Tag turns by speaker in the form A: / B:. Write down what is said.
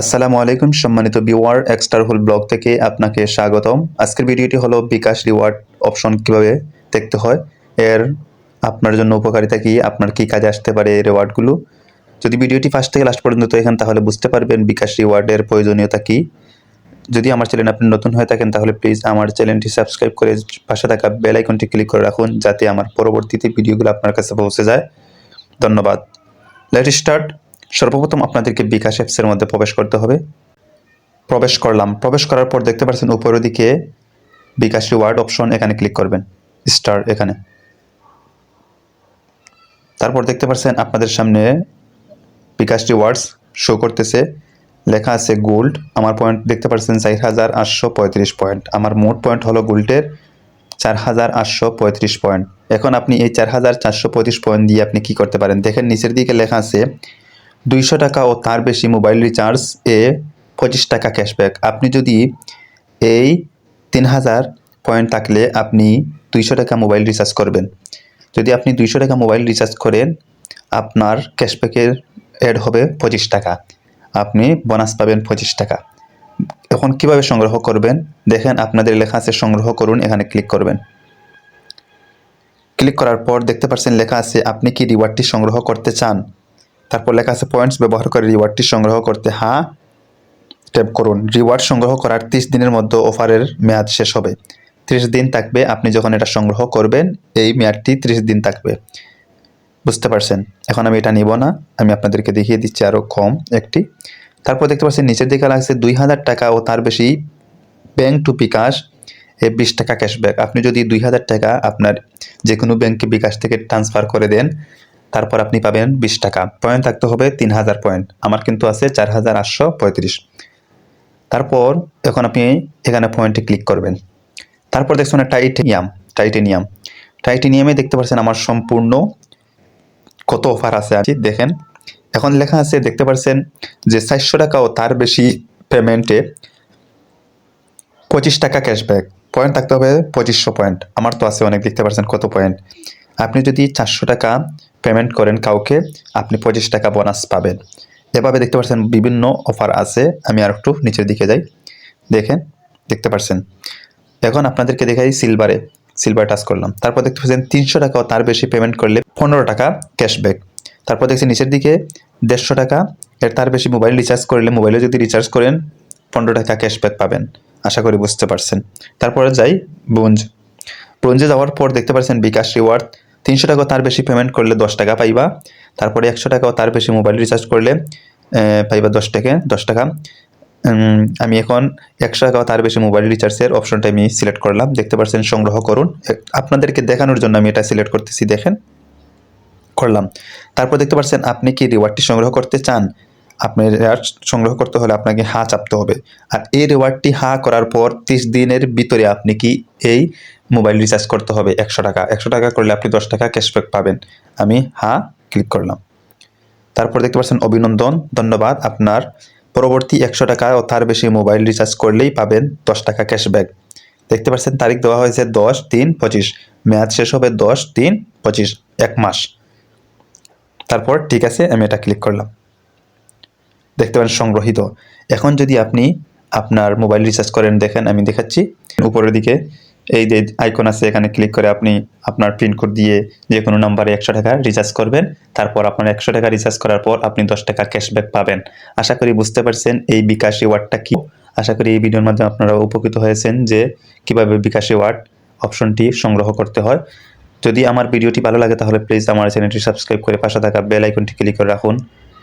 A: আসসালামু আলাইকুম সম্মানিত বিওয়ার এক্সটার হোল ব্লগ থেকে আপনাকে স্বাগতম। আজকের ভিডিওটি হলো বিকাশ রিওয়ার্ড অপশন কীভাবে দেখতে হয়, এর আপনার জন্য উপকারিতা কি, আপনার কি কাজে আসতে পারে এই রিওয়ার্ডগুলো। যদি ভিডিওটি ফার্স্ট থেকে লাস্ট পর্যন্ত দেখেন, তাহলে বুঝতে পারবেন বিকাশ রিওয়ার্ডের প্রয়োজনীয়তা কি। যদি আমার চ্যানেল আপনি নতুন হয়ে থাকেন, তাহলে প্লিজ আমার চ্যানেলটি সাবস্ক্রাইব করে পাশে থাকা বেল আইকনটি ক্লিক করে রাখুন, যাতে আমার পরবর্তীতে ভিডিওগুলো আপনার কাছে পৌঁছে যায়। ধন্যবাদ। লেট স্টার্ট সর্বপ্রথম আপনাদেরকে বিকাশ অ্যাপসের মধ্যে প্রবেশ করতে হবে। প্রবেশ করলাম। প্রবেশ করার পর দেখতে পাচ্ছেন উপরের দিকে বিকাশ রিওয়ার্ড অপশন এখানে ক্লিক করবেন। স্টার এখানে। তারপর দেখতে পাচ্ছেন আপনাদের সামনে বিকাশ রিওয়ার্ডস শো করতেছে। লেখা আছে গোল্ড আমার পয়েন্ট দেখতে পাচ্ছেন চার হাজার আটশো পঁয়ত্রিশ পয়েন্ট আমার মোট পয়েন্ট হলো গোল্ডের চার হাজার আটশো পঁয়ত্রিশ পয়েন্ট এখন আপনি এই চার হাজার চারশো পঁয়ত্রিশ পয়েন্ট দিয়ে আপনি কি করতে পারেন? দেখেন নিচের দিকে লেখা আছে দুইশো টাকা ও তার বেশি মোবাইল রিচার্জ এ পঁচিশ টাকা ক্যাশব্যাক। আপনি যদি এই তিন হাজার পয়েন্ট থাকলে আপনি দুইশো টাকা মোবাইল রিচার্জ করবেন। যদি আপনি দুইশো টাকা মোবাইল রিচার্জ করেন, আপনার ক্যাশব্যাকের অ্যাড হবে পঁচিশ টাকা। আপনি বোনাস পাবেন পঁচিশ টাকা। এখন কীভাবে সংগ্রহ করবেন? দেখেন আপনাদের লেখা আছে সংগ্রহ করুন, এখানে ক্লিক করবেন। ক্লিক করার পর দেখতে পাচ্ছেন লেখা আছে, আপনি কি রিওয়ার্ডটি সংগ্রহ করতে চান? তারপর লেখা আছে পয়েন্টস ব্যবহার করে রিওয়ার্ডটি সংগ্রহ করতে হ্যাঁ ট্যাপ করুন। রিওয়ার্ড সংগ্রহ করার তিরিশ দিনের মধ্যে অফারের মেয়াদ শেষ হবে। ত্রিশ দিন থাকবে, আপনি যখন এটা সংগ্রহ করবেন, এই মেয়াদটি ত্রিশ দিন থাকবে। বুঝতে পারছেন? এখন আমি এটা নিব না, আমি আপনাদেরকে দেখিয়ে দিচ্ছি আরও কম একটি। তারপর দেখতে পাচ্ছেন, নিচের দিকে লাগছে দুই হাজার টাকা ও তার বেশি ব্যাংক টু বিকাশ এ বিশ টাকা ক্যাশব্যাক আপনি যদি দুই হাজার টাকা আপনার যে কোনো ব্যাংকে বিকাশ থেকে ট্রান্সফার করে দেন তারপর আপনি পাবেন বিশ টাকা। পয়েন্ট থাকতে হবে তিন হাজার পয়েন্ট। আমার কিন্তু আছে চার হাজার আটশো পঁয়ত্রিশ। তারপর এখন আপনি এখানে পয়েন্টে ক্লিক করবেন। তারপর দেখছেন টাইটেনিয়াম টাইটেনিয়াম। টাইটেনিয়ামে দেখতে পাচ্ছেন আমার সম্পূর্ণ কত অফার আছে আছে দেখেন। এখন লেখা আছে, দেখতে পাচ্ছেন যে চারশো টাকা ও তার বেশি পেমেন্টে পঁচিশ টাকা ক্যাশব্যাক। পয়েন্ট থাকতে হবে পঁচিশশো পয়েন্ট। আমার তো আছে অনেক, দেখতে পাচ্ছেন কত পয়েন্ট। আপনি যদি চারশো টাকা পেমেন্ট করেন কাউকে, আপনি পঁচিশ টাকা বোনাস পাবেন। এভাবে দেখতে পাচ্ছেন বিভিন্ন অফার আছে। আমি আর একটু নিচের দিকে যাই। দেখেন, দেখতে পাচ্ছেন। এখন আপনাদেরকে দেখাই সিলভারে সিলভার টাচ করলাম। তারপর দেখতে পাচ্ছেন তিনশো টাকা তার বেশি পেমেন্ট করলে পনেরো টাকা ক্যাশব্যাক তারপর দেখছি নিচের দিকে দেড়শো টাকা, এর তার বেশি মোবাইল রিচার্জ করলে মোবাইলে যদি রিচার্জ করেন, পনেরো টাকা ক্যাশব্যাক পাবেন। আশা করি বুঝতে পারছেন। তারপরে যাই ব্রোঞ্জ। ব্রোঞ্জে যাওয়ার পর দেখতে পাচ্ছেন বিকাশ রিওয়ার্ড তিনশো টাকা তার বেশি পেমেন্ট করলে দশ টাকা পাইবা। তারপরে একশো টাকা তার বেশি মোবাইল রিচার্জ করলে পাইবা দশ টাকা দশ টাকা। আমি এখন একশো টাকা তার বেশি মোবাইল রিচার্জের অপশনটা আমি সিলেক্ট করলাম। দেখতে পাচ্ছেন সংগ্রহ করুন। আপনাদেরকে দেখানোর জন্য আমি এটা সিলেক্ট করতেছি, দেখেন। করলাম। তারপর দেখতে পাচ্ছেন আপনি কি রিওয়ার্ডটি সংগ্রহ করতে চান? আপনি রিওয়ার্ড সংগ্রহ করতে হলে আপনাকে হা চাপতে হবে। আর এই রিওয়ার্ডটি হা করার পর ত্রিশ দিনের ভিতরে আপনি কি এই মোবাইল রিচার্জ করতে হবে একশো টাকা। একশো টাকা করলে আপনি দশ টাকা ক্যাশব্যাক পাবেন। আমি হা ক্লিক করলাম। তারপর দেখতে পাচ্ছেন অভিনন্দন, ধন্যবাদ। আপনার পরবর্তী একশো টাকা ও তার বেশি মোবাইল রিচার্জ করলেই পাবেন দশ টাকা ক্যাশব্যাক দেখতে পাচ্ছেন তারিখ দেওয়া হয়েছে দশ তিন পঁচিশ। মেয়াদ শেষ হবে দশ তিন পঁচিশ। এক মাস। তারপর ঠিক আছে, আমি এটা ক্লিক করলাম। দেখতে পারেন সংগ্রহিত। এখন যদি আপনি আপনার মোবাইল রিচার্জ করেন, দেখেন আমি দেখাচ্ছি। উপরের দিকে এই যে আইকন আছে, এখানে ক্লিক করে আপনি আপনার প্রিন্ট কোড দিয়ে যে কোনো নাম্বারে একশো টাকা রিচার্জ করবেন। তারপর আপনার একশো টাকা রিচার্জ করার পর আপনি দশ টাকা ক্যাশব্যাক পাবেন। আশা করি বুঝতে পারছেন এই বিকাশ রিওয়ার্ডটা কি। আশা করি এই ভিডিওর মাধ্যমে আপনারা উপকৃত হয়েছেন যে কীভাবে বিকাশ রিওয়ার্ড অপশনটি সংগ্রহ করতে হয়। যদি আমার ভিডিওটি ভালো লাগে তাহলে প্লিজ আমার চ্যানেলটি সাবস্ক্রাইব করে পাশে থাকা বেল আইকনটি ক্লিক করে রাখুন।